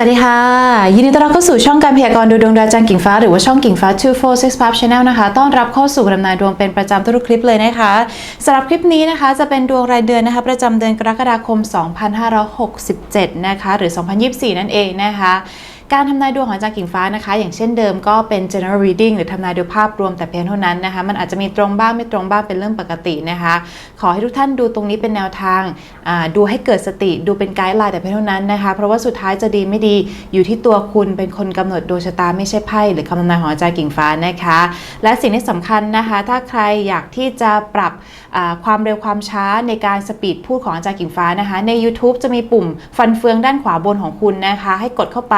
สวัสดีค่ะ ยินดีต้อนรับเข้าสู่ช่องการพยากรณ์ดูดวงดาวจันทร์กิ่งฟ้าหรือว่าช่องกิ่งฟ้า 246 Pub Channel นะคะ ต้อนรับเข้าสู่กรำนาดวงเป็นประจำทุกคลิปเลยนะคะสำหรับคลิปนี้นะคะจะเป็นดวงรายเดือนนะคะประจำเดือนกรกฎาคม 2567 นะคะ หรือ 2024 นั่นเองนะคะ การทำนายดวงของอาจารย์กิ่งฟ้านะคะ อย่างเช่นเดิมก็เป็น general reading หรือทำนายโดยภาพรวมแต่เพียงเท่านั้นนะคะ มันอาจจะมีตรงบ้างไม่ตรงบ้างเป็นเรื่องปกตินะคะ ขอให้ทุกท่านดูตรงนี้เป็นแนวทางดูให้เกิดสติดูเป็นไกด์ไลน์แต่เพียงเท่านั้นนะคะ เพราะว่าสุดท้ายจะดีไม่ดีอยู่ที่ตัวคุณเป็นคนกำหนดดวงชะตาไม่ใช่ไพ่หรือคำทำนายของอาจารย์กิ่งฟ้านะคะ และสิ่งที่สำคัญนะคะ ถ้าใครอยากที่จะปรับความเร็วความช้าในการสปีดพูดของอาจารย์กิ่งฟ้านะคะ ใน YouTube จะมีปุ่มฟันเฟืองด้านขวาบนของคุณนะคะ ให้กดเข้าไป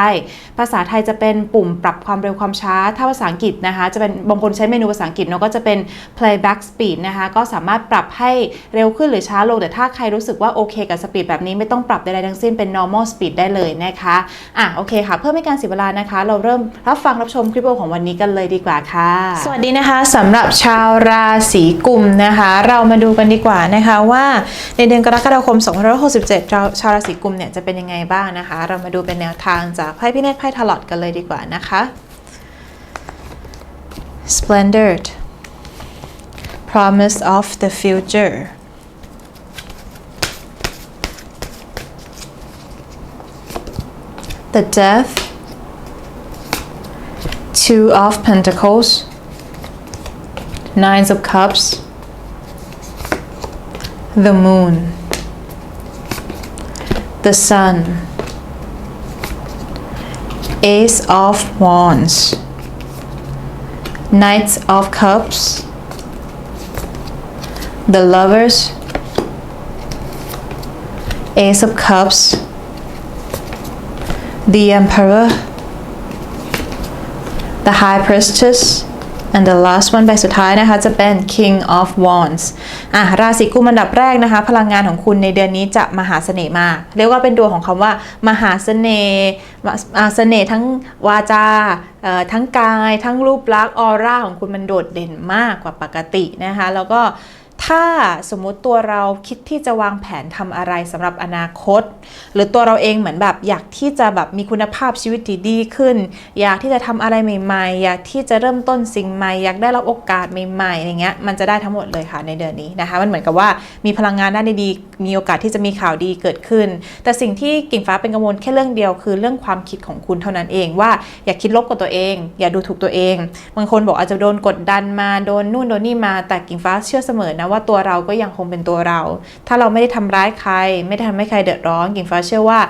ภาษาไทยจะเป็นปุ่มปรับความเร็วความช้า ถ้าภาษาอังกฤษนะคะ จะเป็นบางคนใช้เมนูภาษาอังกฤษเนาะก็จะเป็น playback speed นะคะ ก็สามารถปรับให้เร็วขึ้นหรือช้าลง แต่ถ้าใครรู้สึกว่าโอเคกับสปีดแบบนี้ไม่ต้องปรับใดๆทั้งสิ้นเป็น normal speed ได้เลยนะคะอะโอเคค่ะ เพื่อไม่การเสียเวลานะคะ เราเริ่มรับฟังรับชมคลิปวิดีโอของวันนี้กันเลยดีกว่าค่ะ สวัสดีนะคะสำหรับชาวราศีกุมนะคะ เรามาดูกันดีกว่านะคะว่าในเดือนกรกฎาคม2567ชาวชาวราศีกุมเนี่ยจะเป็นยังไงบ้างนะคะ เรามาดูเป็นแนวทางจากไพ่พิเนตไพ่ทลอดกันเลยดีกว่านะคะ Splendid Promise of the future The Death Two of Pentacles Nines of Cups The Moon The Sun Ace of Wands Knight of Cups The Lovers Ace of Cups The Emperor The High Priestess and the last one ใบสุดท้ายนะคะจะเป็น King of Wands อะราศีกุมอันดับแรกนะคะ พลังงานของคุณในเดือนนี้จะมหาเสน่ห์มาก เรียกว่าเป็นดวงของคำว่า มหาเสน่ห์ เสน่ห์ทั้งวาจาทั้งกาย ทั้งรูปลักษณ์ออร่าของคุณมันโดดเด่นมากกว่าปกตินะคะ แล้วก็ ถ้าสมมุติตัวเราคิดที่จะวางแผนทำอะไรสำหรับอนาคต หรือตัวเราเองเหมือนแบบอยากที่จะแบบมีคุณภาพชีวิตที่ดีขึ้น อยากที่จะทำอะไรใหม่ ๆ อยากที่จะเริ่มต้นสิ่งใหม่ อยากได้รับโอกาสใหม่ๆอย่างเงี้ยมันจะได้ทั้งหมดเลยค่ะในเดือนนี้นะคะ มันเหมือนกับว่ามีพลังงานด้านดีๆมีโอกาสที่จะมีข่าวดีเกิดขึ้น แต่สิ่งที่กิ่งฟ้าเป็นกังวลแค่เรื่องเดียวคือเรื่องความคิดของคุณเท่านั้นเองว่าอย่าคิดลบกับตัวเอง อย่าดูถูกตัวเองบางคนบอกอาจจะโดนกดดันมาโดนนู่นโดนนี่มาแต่กิ่งฟ้าเชื่อเสมอนะว่าตัวเราก็ยังคงเป็นตัวเรา ถ้าเราไม่ได้ทำร้ายใคร ไม่ได้ทำให้ใครเดือดร้อนกิ่งฟ้าเชื่อว่า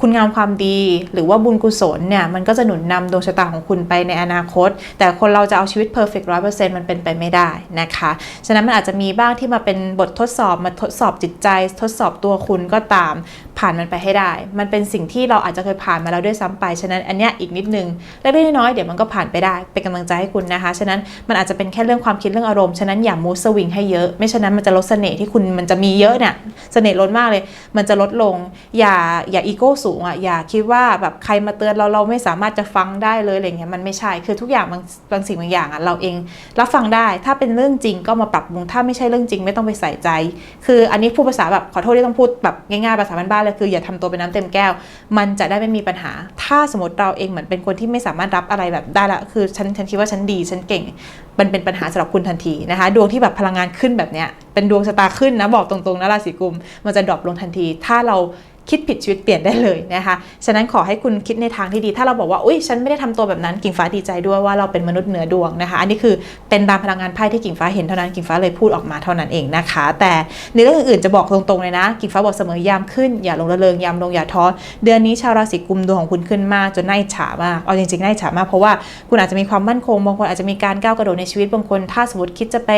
คุณงามความดีหรือว่าบุญกุศลเนี่ยมันก็จะหนุนนำดวงชะตาของคุณไปในอนาคต แต่คนเราจะเอาชีวิตเพอร์เฟกต์ร้อยเปอร์เซ็นต์มันเป็นไปไม่ได้นะคะ ฉะนั้นมันอาจจะมีบ้างที่มาเป็นบททดสอบมาทดสอบจิตใจ ทดสอบตัวคุณก็ตาม ผ่านมันไปให้ได้ มันเป็นสิ่งที่เราอาจจะเคยผ่านมาแล้วด้วยซ้ำไป ฉะนั้นอันเนี้ยอีกนิดนึงเล็กๆน้อยๆเดี๋ยวมันก็ผ่านไปได้เป็นกำลังใจให้คุณนะคะ ฉะนั้นมันอาจจะเป็นแค่เรื่องความคิดเรื่องอารมณ์ฉะนั้นอย่ามูสวิงให้เยอะ ไม่ฉะนั้นมันจะลดเสน่ห์ที่คุณมันจะมีเยอะเนี่ยเสน่ห์ล้นมากเลย มันจะลดลงอย่าอย่าอีโก้สูงอะอย่าคิดว่าแบบใครมาเตือนเราเราไม่สามารถจะฟังได้เลยอะไรเงี้ยมันไม่ใช่คือทุกอย่างบางบางสิ่งบางอย่างอะเราเองรับฟังได้ ถ้าเป็นเรื่องจริงก็มาปรับปรุงถ้าไม่ใช่เรื่องจริงไม่ต้องไปใส่ใจ คืออันนี้พูดภาษาแบบขอโทษที่ต้องพูดแบบง่ายๆภาษาบ้านๆเลยคืออย่าทำตัวเป็นน้ำเต็มแก้ว มันจะได้ไม่มีปัญหา ถ้าสมมติเราเองเหมือนเป็นคนที่ไม่สามารถรับอะไรแบบได้ละคือฉันฉันคิดว่าฉันดีฉันเก่ง มันเป็นปัญหาสำหรับคุณทันทีนะคะ ดวงที่แบบพลังงานขึ้นแบบเนี้ยเป็นดวงชะตาขึ้นนะบอกตรงๆนะราศีกุมมันจะดรอปลงทันที ถ้าเรา คิดผิดชีวิตเปลี่ยนได้เลยนะคะ ฉะนั้นขอให้คุณคิดในทางที่ดี ถ้าเราบอกว่า อุ้ยฉันไม่ได้ทำตัวแบบนั้น กิ่งฟ้าดีใจด้วยว่าเราเป็นมนุษย์เหนือดวงนะคะ อันนี้คือเป็นตามพลังงานไพ่ที่กิ่งฟ้าเห็นเท่านั้น กิ่งฟ้าเลยพูดออกมาเท่านั้นเองนะคะ แต่ในเรื่องอื่นๆจะบอกตรงๆเลยนะ กิ่งฟ้าบอกเสมอยามขึ้น อย่าลงระเริงยามลงอย่าท้อ เดือนนี้ชาวราศีกุมดวงของคุณขึ้นมากจนน่าอิจฉามาก เอาจริงๆน่าอิจฉามากเพราะว่าคุณอาจจะมีความมั่นคง บางคนอาจจะมีการก้าวกระโดดในชีวิต บางคน ถ้าสมมติคิดจะไป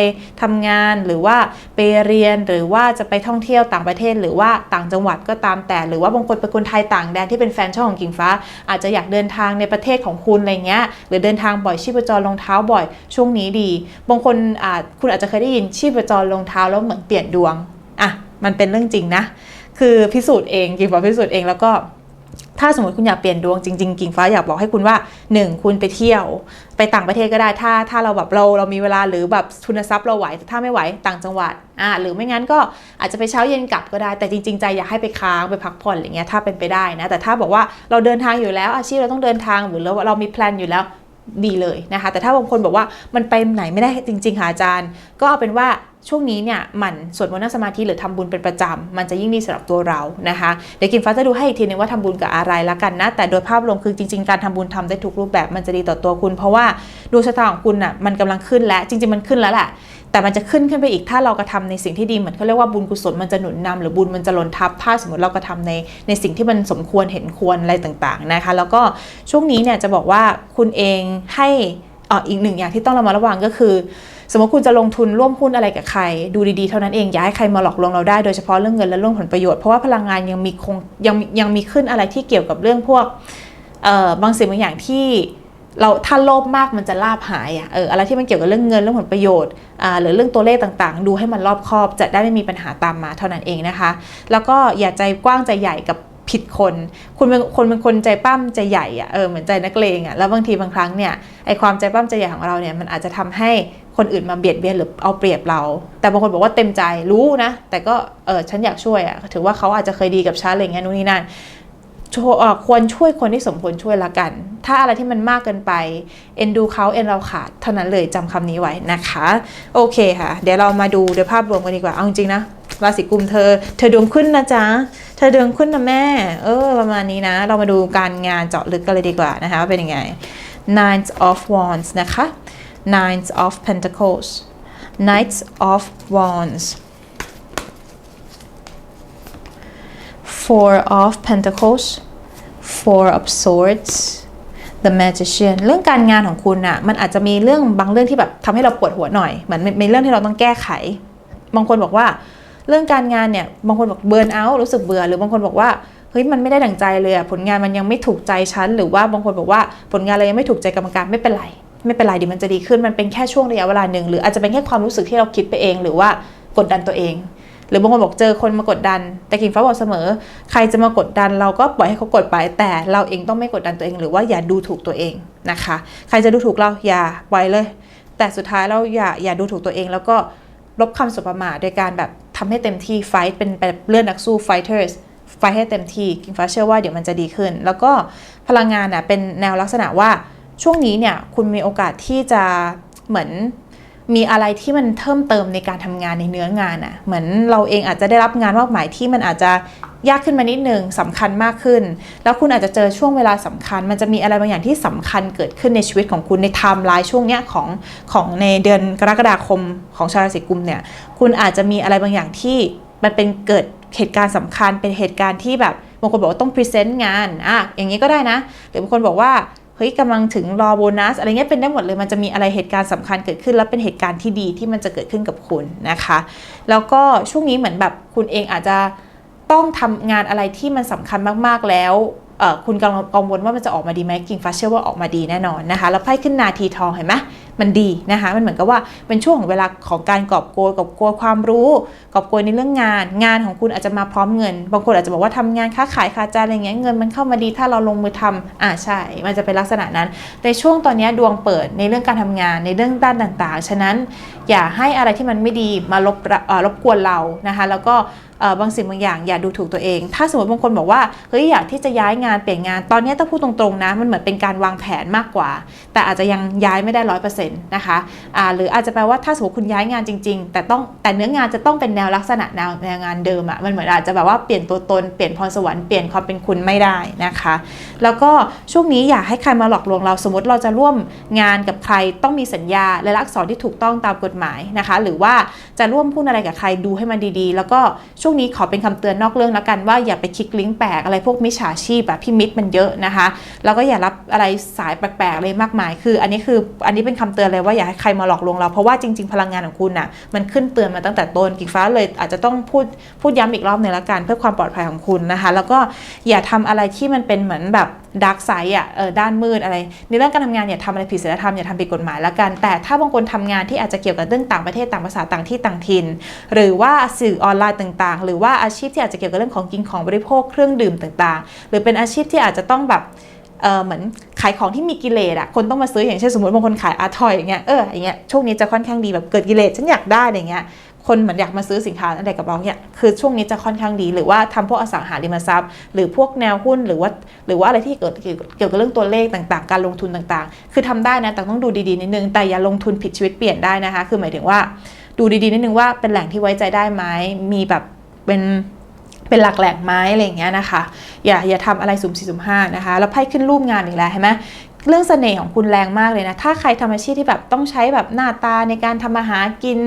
ทำงานหรือว่าไปเรียนหรือว่าจะไปท่องเที่ยวต่างประเทศ หรือว่าต่างจังหวัดก็ตามแต่หรือว่าบางคนเป็นคนไทยต่างแดนที่เป็นแฟนช่องของกิ่งฟ้า อาจจะอยากเดินทางในประเทศของคุณอะไรเงี้ยหรือเดินทางบ่อยชีพจรรองเท้าบ่อยช่วงนี้ดี บางคนอาจคุณอาจจะเคยได้ยินชีพจรรองเท้าแล้วเหมือนเปลี่ยนดวงอะมันเป็นเรื่องจริงนะ คือพิสูจน์เองกิ่งฟ้าพิสูจน์เองแล้วก็ ถ้าสมมติคุณอยากเปลี่ยนดวงจริงๆกิ่งฟ้าอยากบอกให้คุณว่า 1 คุณไปเที่ยว ไปต่างประเทศก็ได้ ถ้าถ้าเราแบบเราเรามีเวลาหรือแบบทุนทรัพย์เราไหวแต่ถ้าไม่ไหวต่างจังหวัดอ่าหรือไม่งั้นก็อาจจะไปเช้าเย็นกลับก็ได้ แต่จริงๆใจอยากให้ไปค้างไปพักผ่อนอะไรเงี้ยถ้าเป็นไปได้นะแต่ถ้าบอกว่าเราเดินทางอยู่แล้ว อาชีพเราต้องเดินทางหรือเราเรามีแพลนอยู่แล้วดีเลยนะคะแต่ถ้าบางคนบอกว่ามันไปไหนไม่ได้จริงๆค่ะอาจารย์ ก็เอาเป็นว่า ช่วงนี้เนี่ยมันสวดมนต์นั่งสมาธิหรือทำบุญเป็นประจำมันจะยิ่งดีสำหรับตัวเรานะคะเดี๋ยวกินฟ้าจะดูให้อีกทีนึงว่าทำบุญกับอะไรละกันนะแต่โดยภาพรวมคือจริง ๆ การทำบุญทำได้ทุกรูปแบบมันจะดีต่อตัวคุณ เพราะว่าดวงชะตาของคุณน่ะมันกำลังขึ้นแล้วจริง ๆมันขึ้นแล้วแหละแต่มันจะขึ้นขึ้นไปอีกถ้าเรากระทำในสิ่งที่ดีเหมือนเขาเรียกว่าบุญกุศลมันจะหนุนนำหรือบุญมันจะหล่นทับถ้าสมมติเรากระทำในในสิ่งที่มันสมควรเห็นควรอะไรต่างๆนะคะ แล้วก็ช่วงนี้เนี่ยจะบอกว่าคุณเองให้อออีกหนึ่งอย่างที่ต้องระมัดระวังก็คือ สมมติคุณจะลงทุนร่วมหุ้นอะไรกับใคร ดูดีๆเท่านั้นเองอย่าให้ใครมาหลอกลวงเราได้โดยเฉพาะเรื่องเงินและเรื่องผลประโยชน์เพราะว่าพลังงานยังมีคงยังยังมีขึ้นอะไรที่เกี่ยวกับเรื่องพวกเออบางสิ่งบางอย่างที่เราถ้าโลภมากมันจะลาบหายอะเอออะไรที่มันเกี่ยวกับเรื่องเงินเรื่องผลประโยชน์อ่าหรือเรื่องตัวเลขต่างๆ ดูให้มันรอบคอบจะได้ไม่มีปัญหาตามมาเท่านั้นเองนะคะ แล้วก็อย่าใจกว้างใจใหญ่กับ ผิดคนคุณเป็นคนเป็นคนใจปั้มใจใหญ่อะเออเหมือนใจนักเลงอะแล้วบางทีบางครั้งเนี่ยไอความใจปั้มใจใหญ่ของเราเนี่ยมันอาจจะทำให้คนอื่นมาเบียดเบียนหรือเอาเปรียบเรา แต่บางคนบอกว่าเต็มใจรู้นะ แต่ก็เออฉันอยากช่วยอะถือว่าเขาอาจจะเคยดีกับฉันอะไรเงี้ยนู่นนี่นั่นควรช่วยคนที่สมควรช่วยละกัน ถ้าอะไรที่มันมากเกินไป เอ็นดูเขาเอ็นเราขาดเท่านั้นเลยจำคำนี้ไว้นะคะ โอเคค่ะ เดี๋ยวเรามาดูโดยภาพรวมกันดีกว่า เอาจริงนะ ราศีกุมเธอ เธอดวงขึ้นนะจ๊ะ เธอดวงขึ้นนะแม่ เออ ประมาณนี้นะ เรามาดูการงานเจาะลึกกันเลยดีกว่านะคะว่าเป็นยังไง Nine of Wands นะคะ Nine of Pentacles Knights of Wands Four of Pentacles Four of Swords The Magician เรื่องการงานของคุณน่ะมันอาจจะมีเรื่องบางเรื่องที่แบบทำให้เราปวดหัวหน่อยเหมือนมีเรื่องที่เราต้องแก้ไข บางคนบอกว่า เรื่องการงานเนี่ยบางคนบอกเบิร์นเอาท์รู้สึกเบื่อหรือบางคนบอกว่าเฮ้ยมันไม่ได้ดั่งใจเลยอะผลงานมันยังไม่ถูกใจฉันหรือว่าบางคนบอกว่าผลงานเรายังไม่ถูกใจกรรมการไม่เป็นไรไม่เป็นไรดิมันจะดีขึ้นมันเป็นแค่ช่วงระยะเวลาหนึ่งหรืออาจจะเป็นแค่ความรู้สึกที่เราคิดไปเอง หรือว่ากดดันตัวเอง หรือบางคนบอกเจอคนมากดดัน แต่กิ่งฟ้าบอกเสมอ ใครจะมากดดันเราก็ปล่อยให้เขากดไป แต่เราเองต้องไม่กดดันตัวเอง หรือว่าอย่าดูถูกตัวเองนะคะ ใครจะดูถูกเราอย่าปล่อยเลย แต่สุดท้ายเราอย่าอย่าดูถูกตัวเองแล้วก็ ลบคำสบประมาทโดยการแบบทำให้เต็มที่ไฟต์เป็นแบบเลือดนักสู้ fighters ไฟให้เต็มที่กิ่งฟ้าเชื่อว่าเดี๋ยวมันจะดีขึ้น แล้วก็พลังงานน่ะเป็นแนวลักษณะว่าช่วงนี้เนี่ยคุณมีโอกาสที่จะเหมือนมีอะไรที่มันเพิ่มเติมในการทำงานในเนื้องานอะ่ะเหมือนเราเองอาจจะได้รับงานมอบหมายที่มันอาจจะ ยากขึ้นมานิดนึงสำคัญมากขึ้น แล้วคุณอาจจะเจอช่วงเวลาสำคัญ มันจะมีอะไรบางอย่างที่สำคัญเกิดขึ้นในชีวิตของคุณในไทม์ไลน์ช่วงเนี้ยของของในเดือนกรกฎาคมของชาวราศีกุมเนี่ยคุณอาจจะมีอะไรบางอย่างที่มันเป็นเกิดเหตุการณ์สำคัญเป็นเหตุการณ์ที่แบบบางคนบอกว่าต้องพรีเซนต์งานอะอย่างนี้ก็ได้นะ หรือบางคนบอกว่าเฮ้ยกำลังถึงรอโบนัสอะไรเงี้ยเป็นได้หมดเลยมันจะมีอะไรเหตุการณ์สำคัญเกิดขึ้น แล้วเป็นเหตุการณ์ที่ดีที่มันจะเกิดขึ้นกับคุณนะคะ แล้วก็ช่วงนี้เหมือนแบบคุณเองอาจจะ ต้องทำงานอะไรที่มันสำคัญมากๆแล้วคุณกำลังกังวลว่ามันจะออกมาดีไหมกิ่งฟ้าเชื่อว่าออกมาดีแน่นอนนะคะแล้วไพ่ขึ้นนาทีทองเห็นไหม มันดีนะคะ มันเหมือนกับว่าเป็นช่วงของเวลาของการกอบโกยกอบโกยความรู้กอบโกยในเรื่องงาน งานของคุณอาจจะมาพร้อมเงิน บางคนอาจจะบอกว่าทำงานค้าขายคาจานอะไรเงี้ยเงินมันเข้ามาดีถ้าเราลงมือทำอ่าใช่ มันจะเป็นลักษณะนั้น ในช่วงตอนนี้ดวงเปิดในเรื่องการทำงานในเรื่องด้านต่างๆ ฉะนั้น อย่าให้อะไรที่มันไม่ดีมาลบรบกวนเรานะคะแล้วก็บางสิ่งบางอย่างอย่าดูถูกตัวเอง ถ้าสมมติบางคนบอกว่าเฮ้ยอยากที่จะย้ายงานเปลี่ยนงาน ตอนนี้ต้องพูดตรงๆนะ มันเหมือนเป็นการวางแผนมากกว่า แต่อาจจะยังย้ายไม่ได้ร้อยเปอร์เซ็นต์นะคะอ่าหรืออาจจะแปลว่าถ้าสมมติคุณย้ายงานจริง ๆ แต่ต้องแต่เนื้องานจะต้องเป็นแนวลักษณะแนวแนวงานเดิมอะมันเหมือนอาจจะแบบว่าเปลี่ยนตัวตนเปลี่ยนพรสวรรค์เปลี่ยนความเป็นคุณไม่ได้นะคะ แล้วก็ช่วงนี้อย่าให้ใครมาหลอกลวงเราสมมติเราจะร่วมงานกับใครต้องมีสัญญาและลักษรที่ถูกต้องตามกฎหมายนะคะ หรือว่าจะร่วมพูดอะไรกับใครดูให้มันดีๆ แล้วก็ช่วงนี้ขอเป็นคำเตือนนอกเรื่องแล้วกันว่าอย่าไปคลิกลิงก์แปลกอะไรพวกมิจฉาชีพแบบพี่มิตรมันเยอะนะคะ แล้วก็อย่ารับอะไรสายแปลกๆเลยมากมาย คือ อันนี้คืออันนี้เป็นคำำเตือนเลยว่าอย่าให้ใครมาหลอกลวงเรา เพราะว่าจริง ๆ พลังงานของคุณน่ะมันขึ้นเตือนมาตั้งแต่ต้นกิ่งฟ้าเลยอาจจะต้องพูดพูดย้ำอีกรอบหนึ่งละกันเพื่อความปลอดภัยของคุณนะคะ แล้วก็อย่าทำอะไรที่มันเป็นเหมือนแบบดาร์กไซด์อะเออด้านมืดอะไร ในเรื่องการทำงานอย่าทำอะไรผิดศีลธรรมอย่าทำผิดกฎหมายละกัน แต่ถ้าบางคนทำงานที่อาจจะเกี่ยวกับเรื่องต่างประเทศต่างภาษาต่างที่ต่างถิ่นหรือว่าสื่อออนไลน์ต่างๆ หรือว่าอาชีพที่อาจจะเกี่ยวกับเรื่องของกินของบริโภคเครื่องดื่มต่างๆ หรือเป็นอาชีพที่อาจจะต้องแบบ เหมือนขายของที่มีกิเลสอะคนต้องมาซื้ออย่างเช่นสมมติบางคนขายอาร์ทอยอย่างเงี้ยเอออย่างเงี้ยช่วงนี้จะค่อนข้างดีแบบเกิดกิเลสฉันอยากได้อะไรเงี้ยคนเหมือนอยากมาซื้อสินค้าอะไรกับเราเนี่ยคือช่วงนี้จะค่อนข้างดี หรือว่าทำพวกอสังหาริมทรัพย์ หรือพวกแนวหุ้นหรือว่า หรือว่าอะไรที่เกิดเกี่ยวเกี่ยวกับเรื่องตัวเลขต่างๆ การลงทุนต่างๆ คือทำได้นะแต่ต้องดูดีๆนิดนึงแต่อย่าลงทุนผิดชีวิตเปลี่ยนได้นะคะ คือหมายถึงว่าดูดีๆนิดนึงว่าเป็นแหล่งที่ไว้ใจได้ไหมมีแบบเป็น เป็นหลักแหล่งไม้อะไรอย่างเงี้ยนะคะ อย่าอย่าทำอะไรสุ่มสี่สุ่มห้านะคะ แล้วไพ่ขึ้นรูปงานอีกแล้วใช่ไหม เรื่องเสน่ห์ของคุณแรงมากเลยนะ ถ้าใครทำอาชีพที่แบบต้องใช้แบบหน้าตาในการทำอาหากิน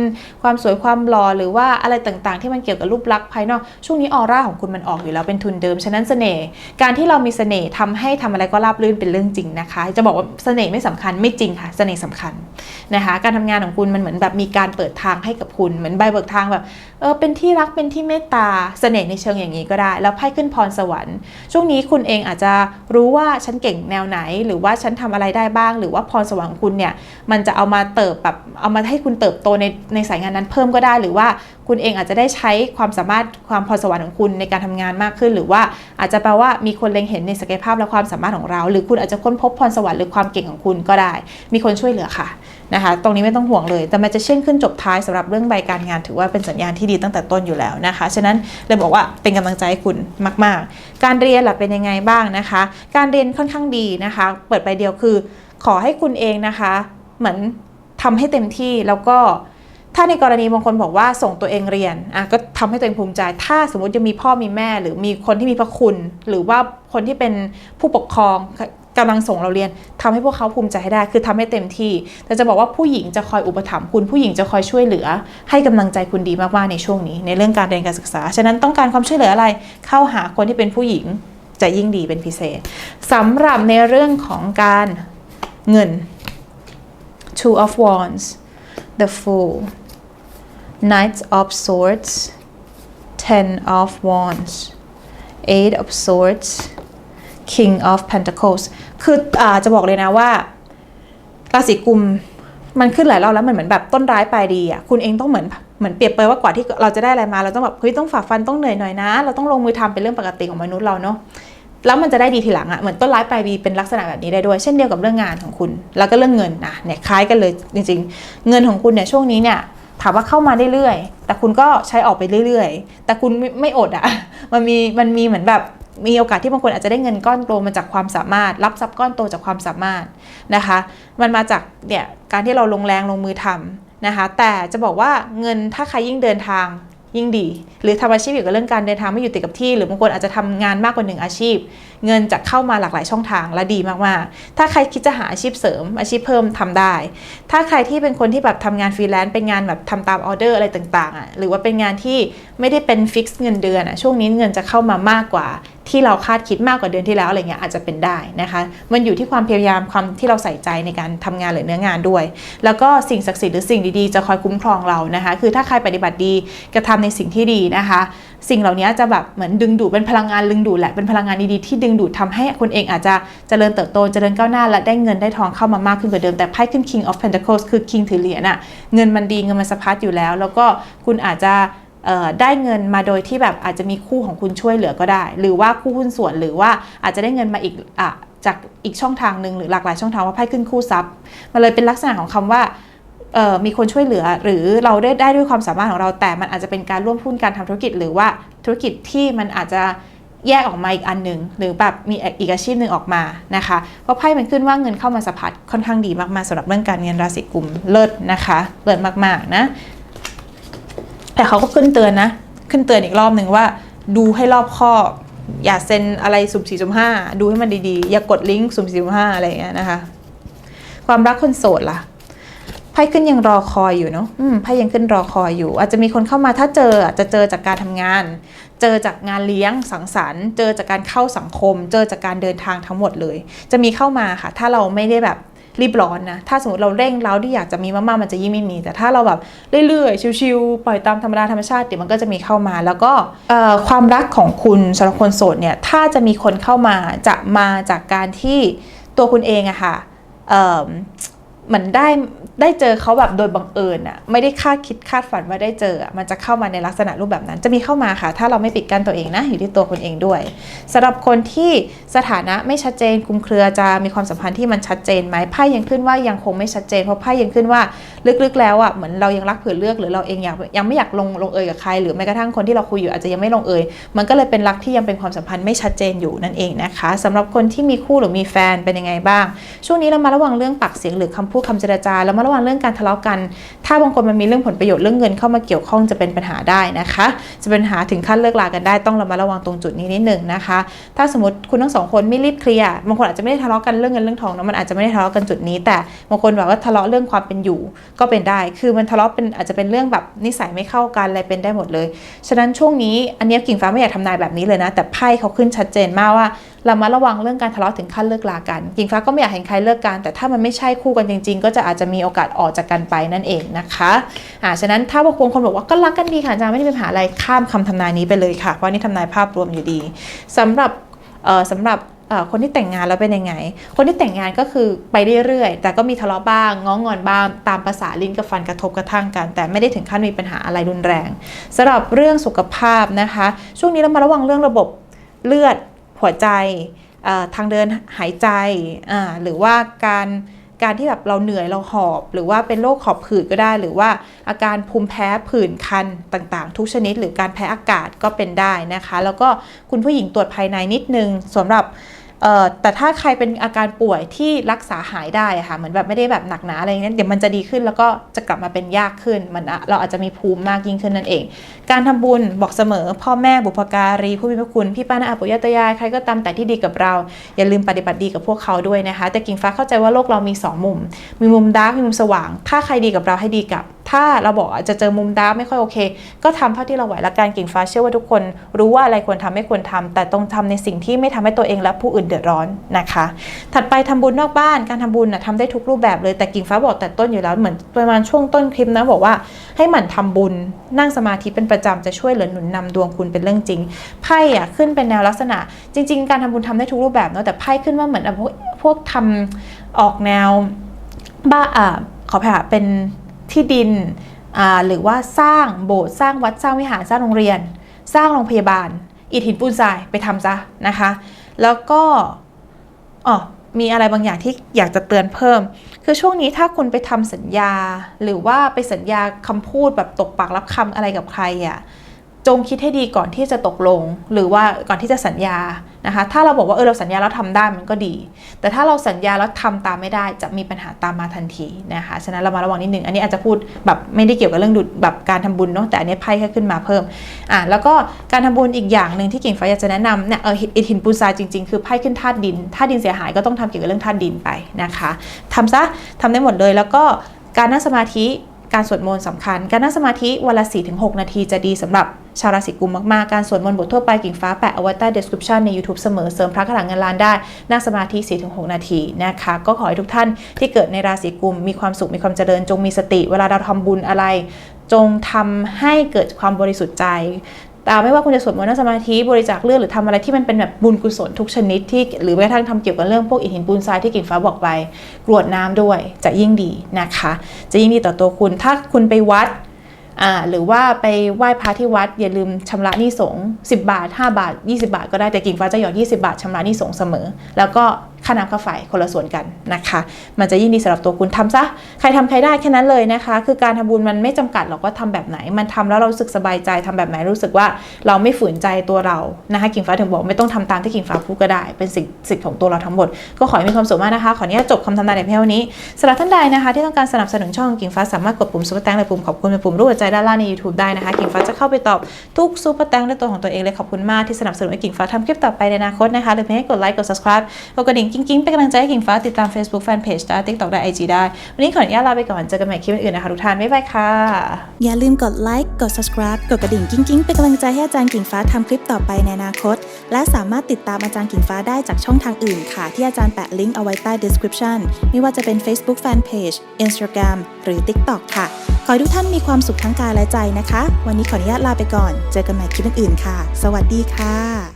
ความสวยความหล่อหรือว่าอะไรต่างๆ ที่มันเกี่ยวกับรูปลักษณ์ภายนอก ช่วงนี้ออร่าของคุณมันออกอยู่แล้วเป็นทุนเดิม ฉะนั้นเสน่ห์ การที่เรามีเสน่ห์ทำให้ทำอะไรก็ราบรื่นเป็นเรื่องจริงนะคะ จะบอกว่าเสน่ห์ไม่สำคัญไม่จริงค่ะ เสน่ห์สำคัญนะคะ การทำงานของคุณมันเหมือนแบบมีการเปิดทางให้กับคุณ เหมือนใบเบิกทางแบบ เออ เป็นที่รัก เป็นที่เมตตา เสน่ห์ในเชิงอย่างนี้ก็ได้ แล้วไพ่ขึ้นพรสวรรค์ ช่วงนี้คุณเองอาจจะรู้ว่าฉันเก่งแนวไหน หรือว่าฉันทำอะไรได้บ้าง หรือว่าพรสวรรค์ของคุณเนี่ยมันจะเอามาเติบแบบเอามาให้คุณเติบโตในในสายงานนั้นเพิ่มก็ได้ หรือว่าคุณเองอาจจะได้ใช้ความสามารถความพรสวรรค์ของคุณในการทำงานมากขึ้น หรือว่าอาจจะแปลว่ามีคนเล็งเห็นในศักยภาพและความสามารถของเรา หรือคุณอาจจะค้นพบพรสวรรค์หรือความเก่งของคุณก็ได้ มีคนช่วยเหลือค่ะนะคะ ตรงนี้ไม่ต้องห่วงเลย แต่มันจะเช่นขึ้นจบท้ายสำหรับเรื่องใบการงาน ถือว่าเป็นสัญญาณที่ดีตั้งแต่ต้นอยู่แล้วนะคะ ฉะนั้นเลยบอกว่าเป็นกำลังใจให้คุณมาก ๆ การเรียนล่ะเป็นยังไงบ้างนะคะ การเรียนค่อนข้างดีนะคะ เปิดใบเดียวคือ ขอให้คุณเองนะคะ เหมือนทำให้เต็มที่แล้วก็ถ้าในกรณีบางคนบอกว่าส่งตัวเองเรียนอะก็ทำให้ตัวเองภูมิใจ ถ้าสมมติจะมีพ่อมีแม่ หรือมีคนที่มีพระคุณ หรือว่าคนที่เป็นผู้ปกครอง กำลังส่งเราเรียนทำให้พวกเขาภูมิใจให้ได้ คือทำให้เต็มที่ แต่จะบอกว่าผู้หญิงจะคอยอุปถัมภ์คุณผู้หญิงจะคอยช่วยเหลือ ให้กำลังใจคุณดีมากๆในช่วงนี้ ในเรื่องการเรียนการศึกษา ฉะนั้นต้องการความช่วยเหลืออะไร เข้าหาคนที่เป็นผู้หญิงจะยิ่งดีเป็นพิเศษสำหรับในเรื่องของการเงิน two of wands the fool Knight of Swords Ten of Wands Eight of Swords King of Pentacles คืออาจะบอกเลยนะว่าราศีกุมมันขึ้นหลายรอบแล้วมันเหมือนแบบต้นร้ายปลายดีอะคุณเองต้องเหมือนเหมือนเปรียบเปรยว่ากว่าที่เราจะได้อะไรมาเราต้องแบบเฮ้ยต้องฝ่าฟันต้องเหนื่อยหน่อยนะ เราต้องลงมือทำเป็นเรื่องปกติของมนุษย์เราเนาะแล้วมันจะได้ดีทีหลังอะ่ะเหมือนต้นร้ายปลายดีเป็นลักษณะแบบนี้ได้ด้วย เช่นเดียวกับเรื่องงานของคุณ แล้วก็เรื่องเงินนะเนี่ยคล้ายกันเลยจริง ๆ เงินของคุณเนี่ยช่วงนี้เนี่ยถามว่าเข้ามาเรื่อยๆแต่คุณก็ใช้ออกไปเรื่อยๆ แต่คุณไม่ไมอดอะมันมีมันมีเหมือนแบบ มีโอกาสที่บางคนอาจจะได้เงินก้อนโตมาจากความสามารถ รับทรัพย์ก้อนโตจากความสามารถนะคะ มันมาจากเนี่ยการที่เราลงแรงลงมือทำนะคะ แต่จะบอกว่าเงินถ้าใครยิ่งเดินทางยิ่งดี หรือทำอาชีพเกี่ยวกับเรื่องการเดินทางไม่อยู่ติดกับที่ หรือบางคนอาจจะทำงานมากกว่าหนึ่งอาชีพ เงินจะเข้ามาหลากหลายช่องทางและดีมากๆ ถ้าใครคิดจะหาอาชีพเสริม อาชีพเพิ่มทำได้ ถ้าใครที่เป็นคนที่แบบทำงานฟรีแลนซ์เป็นงานแบบทำตามออเดอร์อะไรต่างๆอะหรือว่าเป็นงานที่ไม่ได้เป็นฟิกซ์เงินเดือนอะช่วงนี้เงินจะเข้ามามากกว่า ที่เราคาดคิดมากกว่าเดือนที่แล้วอะไรเงี้ยอาจจะเป็นได้นะคะ มันอยู่ที่ความพยายามความที่เราใส่ใจในการทำงานหรือเนื้องานด้วย แล้วก็สิ่งศักดิ์สิทธิ์หรือสิ่งดีๆจะคอยคุ้มครองเรานะคะ คือถ้าใครปฏิบัติดีกระทำในสิ่งที่ดีนะคะ สิ่งเหล่านี้จะแบบเหมือนดึงดูดเป็นพลังงานดึงดูดแหละเป็นพลังงานดีๆที่ดึงดูดทำให้คนเองอาจจะเจริญเติบโตเจริญก้าวหน้า และได้เงินได้ทองเข้ามามากขึ้นกว่าเดิมแต่ไพ่ขึ้น King of Pentacles คือ King ถือเหรียญอะเงินมันดีเงินมันสะพัดอยู่แล้ว แล้วก็คุณอาจจะ ได้เงินมาโดยที่แบบอาจจะมีคู่ของคุณช่วยเหลือก็ได้ หรือว่าคู่หุ้นส่วนหรือว่าอาจจะได้เงินมาอีกอะจากอีกช่องทางหนึ่งหรือหลากหลายช่องทางว่าไพ่ขึ้นคู่ทรัพย์มันเลยเป็นลักษณะของคำว่ามีคนช่วยเหลือ หรือเราได้ได้ด้วยความสามารถของเราแต่มันอาจจะเป็นการร่วมหุ้นการทำธุรกิจ หรือว่าธุรกิจที่มันอาจจะแยกออกมาอีกอันหนึ่งหรือแบบมีอีกอาชีพหนึ่งออกมานะคะเพราะไพ่มันขึ้นว่าเงินเข้ามาสะพัดค่อนข้างดีมากๆสำหรับเรื่องการเงินราศีกุมเลิศนะคะเลิศมากๆนะ แต่เขาก็ขึ้นเตือนนะ ขึ้นเตือนอีกรอบหนึ่งว่า ดูให้รอบคอบอย่าเซ็นอะไรสุ่มสี่สุ่มห้าดูให้มันดีๆ อย่ากดลิงก์สุ่มสี่สุ่มห้าอะไรอย่างเงี้ยนะคะ ความรักคนโสดล่ะไพ่ขึ้นยังรอคอยอยู่เนาะไพ่ยังขึ้นรอคอยอยู่ อาจจะมีคนเข้ามาถ้าเจออาจจะเจอจากการทำงาน เจอจากงานเลี้ยงสังสรรค์ เจอจากการเข้าสังคม เจอจากการเดินทางทั้งหมดเลย จะมีเข้ามาค่ะ ถ้าเราไม่ได้แบบ รีบร้อนนะ ถ้าสมมติเราเร่งเร้าที่อยากจะมีมากๆมันจะยิ่งไม่มี แต่ถ้าเราแบบเรื่อยๆ ชิวๆปล่อยตามธรรมดาธรรมชาติเดี๋ยวมันก็จะมีเข้ามา แล้วก็ความรักของคุณสำหรับคนโสดเนี่ย ถ้าจะมีคนเข้ามาจะมาจากการที่ตัวคุณเองอะค่ะ เหมือนได้ได้เจอเขาแบบโดยบังเอิญอะไม่ได้คาดคิดคาดฝันว่าได้เจอมันจะเข้ามาในลักษณะรูปแบบนั้น จะมีเข้ามาค่ะ ถ้าเราไม่ปิดกั้นตัวเองนะ อยู่ที่ตัวคนเองด้วยสำหรับคนที่สถานะไม่ชัดเจนคุมเครือจะมีความสัมพันธ์ที่มันชัดเจนไหมไพ่ยังขึ้นว่ายังคงไม่ชัดเจนเพราะไพ่ยังขึ้นว่า ลึกๆแล้วอะเหมือนเรายังรักเผื่อเลือกหรือเราเองอยากยังไม่อยากลงลงเอยกับใคร หรือแม้กระทั่งคนที่เราคุยอยู่อาจจะยังไม่ลงเอย มันก็เลยเป็นรักที่ยังเป็นความสัมพันธ์ไม่ชัดเจนอยู่นั่นเองนะคะสำหรับคนที่มีคู่หรือมีแฟนเป็นยังไงบ้าง ช่วงนี้เรามาระวังเรื่องปากเสียงหรือคำพูดคำเจรจาแล้วมาระวังเรื่องการทะเลาะกัน ถ้าบางคนมันมีเรื่องผลประโยชน์เรื่องเงินเข้ามาเกี่ยวข้องจะเป็นปัญหาได้นะคะ จะเป็นปัญหาถึงขั้นเลิกลากันได้ต้องระมัดระวังตรงจุดนี้นิดหนึ่งนะคะ ถ้าสมมติคุณทั้งสองคนไม่รีบเคลียร์บางคนอาจจะไม่ได้ทะเลาะกันเรื่องเงินเรื่องทองนะมันอาจจะไม่ได้ทะเลาะกันจุดนี้แต่บางคนแบบว่าทะเลาะเรื่องความเป็นอยู่ก็เป็นได้ คือมันทะเลาะเป็นอาจจะเป็นเรื่องแบบนิสัยไม่เข้ากันอะไรเป็นได้หมดเลย ฉะนั้นช่วงนี้อันนี้กิ่งฟ้าไม่อยากทำนายแบบนี้เลยนะ แต่ไพ่เขาขึ้นชัดเจนมากว่าเรามาระวังเรื่องการทะเลาะถึงขั้นเลิกลากันกิ่งฟ้าก็ไม่อยากเห็นใครเลิกกัน แต่ถ้ามันไม่ใช่คู่กันจริง ๆ ก็จะอาจจะมีโอกาสออกจากกันไปนั่นเองนะคะอ่าฉะนั้นถ้าบางคนคนบอกว่าก็รักกันดีค่ะอาจารย์ไม่ได้มีปัญหาอะไรข้ามคำทำนายนี้ไปเลยค่ะ เพราะนี่ทำนายภาพรวมอยู่ดีสำหรับเอ่อสำหรับ คนที่แต่งงานแล้วเป็นยังไง คนที่แต่งงานก็คือไปเรื่อยๆ แต่ก็มีทะเลาะบ้าง ง้องอนบ้าง ตามภาษาลิ้นกับฟันกระทบกระทั่งกัน แต่ไม่ได้ถึงขั้นมีปัญหาอะไรรุนแรงสำหรับเรื่องสุขภาพนะคะ ช่วงนี้เรามาระวังเรื่องระบบเลือดหัวใจทางเดินหายใจหรือว่าการ การที่แบบเราเหนื่อยเราหอบ หรือว่าเป็นโรคหอบผืดก็ได้ หรือว่าอาการภูมิแพ้ผื่นคันต่างๆ ทุกชนิด หรือการแพ้อากาศก็เป็นได้นะคะ แล้วก็คุณผู้หญิงตรวจภายในนิดนึงสำหรับ แต่ถ้าใครเป็นอาการป่วยที่รักษาหายได้ค่ะเหมือนแบบไม่ได้แบบหนักหนาอะไรเงี้ยเดี๋ยวมันจะดีขึ้นแล้วก็จะกลับมาเป็นยากขึ้นมันอะเราอาจจะมีภูมิมากยิ่งขึ้นนั่นเอง การทำบุญบอกเสมอ พ่อแม่บุพการีผู้มีพระคุณพี่ป้าน้าอาปุยาตายายใครก็ตามแต่ที่ดีกับเรา อย่าลืมปฏิบัติดีกับพวกเขาด้วยนะคะ แต่กิ่งฟ้าเข้าใจว่าโลกเรามี 2 มุม มีมุมดาร์กมีมุมสว่าง ถ้าใครดีกับเราให้ดีกับ ถ้าเราบอกอาจจะเจอมุมดาร์กไม่ค่อยโอเค ก็ทำเท่าที่เราไหวละกันกิ่งฟ้าเชื่อว่าทุกคน รู้ว่าอะไรควรทำไม่ควรทำแต่ต้องทำในสิ่งที่ไม่ทำให้ตัวเองและผู้อื่นเดือดร้อนนะคะ ถัดไปทำบุญนอกบ้านการทำบุญนะทำได้ทุกรูปแบบเลยแต่กิ่งฟ้าบอกแต่ต้นอยู่แล้วเหมือนประมาณช่วงต้นคลิปนะบอกว่าให้หมั่นทำบุญ นั่งสมาธิเป็นประจำจะช่วยเหลือหนุนนำดวงคุณเป็นเรื่องจริงไพ่อะขึ้นเป็นแนวลักษณะ จริง ๆ การทำบุญทำได้ทุกรูปแบบเนาะแต่ไพ่ขึ้นว่าเหมือนพวกพวกทำออกแนวบ้าอ่าขอไปค่เป็น ที่ดินหรือว่าสร้างโบสถ์สร้างวัดสร้างวิหารสร้างโรงเรียน สร้างโรงพยาบาลอิฐหินปูนทรายไปทำซะนะคะ แล้วก็อ๋อมีอะไรบางอย่างที่อยากจะเตือนเพิ่ม คือช่วงนี้ถ้าคุณไปทำสัญญา หรือว่าไปสัญญาคำพูดแบบตกปากรับคำอะไรกับใครอะ่ะ จงคิดให้ดีก่อนที่จะตกลง หรือว่าก่อนที่จะสัญญานะคะ ถ้าเราบอกว่าเออเราสัญญาแล้วทำได้มันก็ดี แต่ถ้าเราสัญญาแล้วทำตามไม่ได้จะมีปัญหาตามมาทันทีนะคะฉะนั้นเรามาระวังนิดนึงอันนี้อาจจะพูดแบบไม่ได้เกี่ยวกับเรื่องดุแบบการทำบุญเนาะแต่อันนี้ไพ่แค่ขึ้นมาเพิ่มอะแล้วก็การทำบุญอีกอย่างหนึ่งที่กิ่งฟ้าอยากจะแนะนำเนี่ยเอออิฐหินปูนทรายจริงๆ คือไพ่ขึ้นธาตุดินธาตุดินเสียหายก็ต้องทำเกี่ยวกับเรื่องธาตุดินไปนะคะทำซะทำได้หมดเลยแล้วก็การนั่งสมาธิ การสวดมนต์สำคัญ การนั่งสมาธิวันละ 4-6 นาทีจะดีสำหรับชาวราศีกุมมาก ๆ การสวดมนต์บททั่วไปกิ่งฟ้าแปะเอาไว้ใต้ description ใน YouTube เสมอเสริมพระขลังเงินล้านได้นั่งสมาธิ 4-6 นาทีนะคะ ก็ขอให้ทุกท่านที่เกิดในราศีกุม มีความสุขมีความเจริญจงมีสติ เวลาเราทำบุญอะไร จงทำให้เกิดความบริสุทธิ์ใจ ไม่ว่าคุณจะสวดมนต์นั่งสมาธิบริจาคเลือดหรือทำอะไรที่มันเป็นแบบบุญกุศลทุกชนิดที่หรือแม้กระทั่งทำเกี่ยวกับเรื่องพวกอิฐหินปูนทรายที่กิ่งฟ้าบอกไป กรวดน้ำด้วยจะยิ่งดีนะคะ จะยิ่งดีต่อตัวคุณถ้าคุณไปวัดหรือว่าไปไหว้พระที่วัด อย่าลืมชำระหนี้สงฆ์10 บาท 5 บาท 20 บาทก็ได้แต่กิ่งฟ้าจะหยอด 20 บาทชำระหนี้สงฆ์เสมอ แล้วก็ ค่าน้ำค่าไฟคนละส่วนกันนะคะ มันจะยิ่งดีสำหรับตัวคุณทำซะใครทำใครได้แค่นั้นเลยนะคะ คือการทำบุญมันไม่จำกัดหรอกว่าทำแบบไหน มันทำแล้วเรารู้สึกสบายใจทำแบบไหนรู้สึกว่าเราไม่ฝืนใจตัวเรานะคะกิ่งฟ้าถึงบอกไม่ต้องทำตามที่กิ่งฟ้าพูดก็ได้ เป็นสิ่งสิทธิ์ของตัวเราทั้งหมด ก็ขอให้มีความสุขมากนะคะ ขออนุญาตจบคำทำนายในเพียงเท่านี้สำหรับท่านใดนะคะ ที่ต้องการสนับสนุนช่องกิ่งฟ้าสามารถกดปุ่มซุปเปอร์แตงหรือปุ่มขอบคุณเป็นปุ่มรูปหัวใจด้านล่างใน YouTube ได้นะคะกิ่งฟ้าจะเข้าไปตอบทุกซุปเปอร์แตงด้วยตัวของตัวเองเลยขอบคุณมากที่สนับสนุนให้กิ่งฟ้าทำคลิปต่อไปในอนาคตนะคะหรือเพียงให้กดไลค์กด subscribe กดกระดิ่งกิ้งกิ้งเป็นกำลังใจให้กิ่งฟ้าติดตาม Facebook Fanpage ได้ TikTok ได้ IG ได้ วันนี้ขออนุญาตลาไปก่อน เจอกันใหม่คลิปอื่นๆนะคะทุกท่าน บ๊ายบายค่ะ อย่าลืมกดไลค์ กด subscribe กดกระดิ่งกิ้งกิ้งเป็นกำลังใจให้อาจารย์กิ่งฟ้าทำคลิปต่อไปในอนาคต และสามารถติดตามอาจารย์กิ่งฟ้าได้จากช่องทางอื่นค่ะ ที่อาจารย์แปะลิงก์เอาไว้ใต้ description ไม่ว่าจะเป็น Facebook Fanpage Instagram หรือ TikTok ค่ะ ขอให้ทุกท่านมีความสุขทั้งกายและใจนะคะ วันนี้ขออนุญาตลาไปก่อน เจอกันใหม่คลิปอื่นๆค่ะ สวัสดีค่ะ